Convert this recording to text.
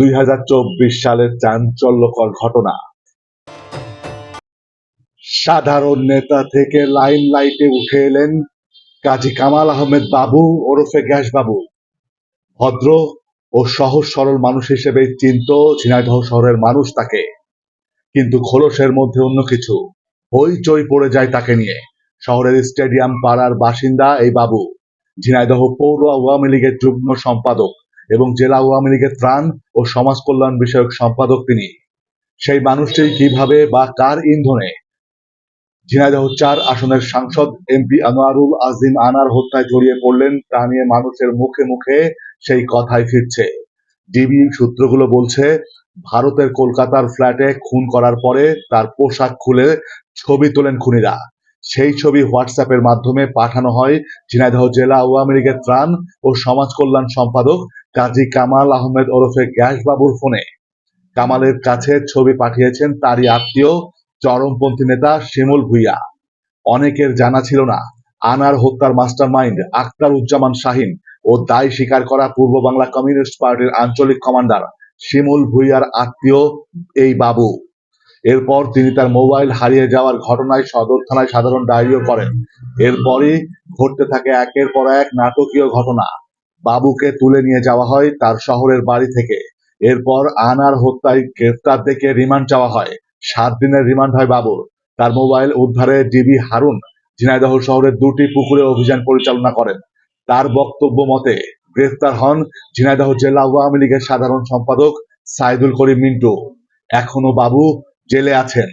দুই হাজার চব্বিশ সালের চাঞ্চল্যকর ঘটনা। সাধারণ নেতা থেকে লাইন লাইটে উঠে এলেন কাজী কামাল আহমেদ বাবু, ওরফে গ্যাস বাবু ভদ্র ও সহজ সরল মানুষ হিসেবে চিন্ত ঝিনাইদহ শহরের মানুষ তাকে। কিন্তু খোলসের মধ্যে অন্য কিছু। হইচই পড়ে যায় তাকে নিয়ে। শহরের স্টেডিয়াম পাড়ার বাসিন্দা এই বাবু। ঝিনাইদহ পৌর আওয়ামী লীগের যুগ্ম সম্পাদক। এবং জেলা আওয়ামী লীগের ত্রাণ ও সমাজ কল্যাণ বিষয়ক সম্পাদক তিনি। সেই মানুষটি কীভাবে বা কার ইন্ধনে ঝিনাইদহ চার আসনের সাংসদ এমপি আনোয়ারুল আজিম আনার হত্যায় জড়িয়ে পড়লেন, তা নিয়ে মানুষের মুখে মুখে সেই কথাই ফিরছে। ডিবি সূত্রগুলো বলছে, ভারতের কলকাতার ফ্ল্যাটে খুন করার পরে তার পোশাক খুলে ছবি তোলেন খুনিরা। সেই ছবি হোয়াটসঅ্যাপের মাধ্যমে পাঠানো হয়। ঝিনাইদহ জেলা আওয়ামী লীগের ত্রাণ ও সমাজ কল্যাণ সম্পাদক কাজী কামাল আহমেদ ওরফে গ্যাস বাবুর ফোনে। কামালের কাছে ছবি পাঠিয়েছেন তারই আত্মীয়, চরমপন্থী নেতা শিমুল ভুইয়া। অনেকের জানা ছিল না, আনার হত্যার মাস্টারমাইন্ড আক্তার উজ্জামান শাহিন ও দায় স্বীকার করা পূর্ব বাংলা কমিউনিস্ট পার্টির আঞ্চলিক কমান্ডার শিমুল ভুইয়ার আত্মীয় এই বাবু। এরপর তিনি তার মোবাইল হারিয়ে যাওয়ার ঘটনায় সদর থানায় সাধারণ ডায়েরিও করেন। এরপরই ঘটতে থাকে একের পর এক নাটকীয় ঘটনা। বাবুকে তুলে নিয়ে যাওয়া হয় তার শহরের বাড়ি থেকে। এরপর আনার হত্যায় গ্রেফতার দেখে রিমান্ড চাওয়া হয়। সাত দিনের রিমান্ড হয় বাবুর। তার মোবাইল উদ্ধারে ডিবি হারুন ঝিনাইদহ শহরের দুটি পুকুরে অভিযান পরিচালনা করেন। তার বক্তব্য মতে গ্রেফতার হন ঝিনাইদহ জেলা আওয়ামী লীগের সাধারণ সম্পাদক সাইদুল করিম মিন্টু। এখনও বাবু জেলে আছেন।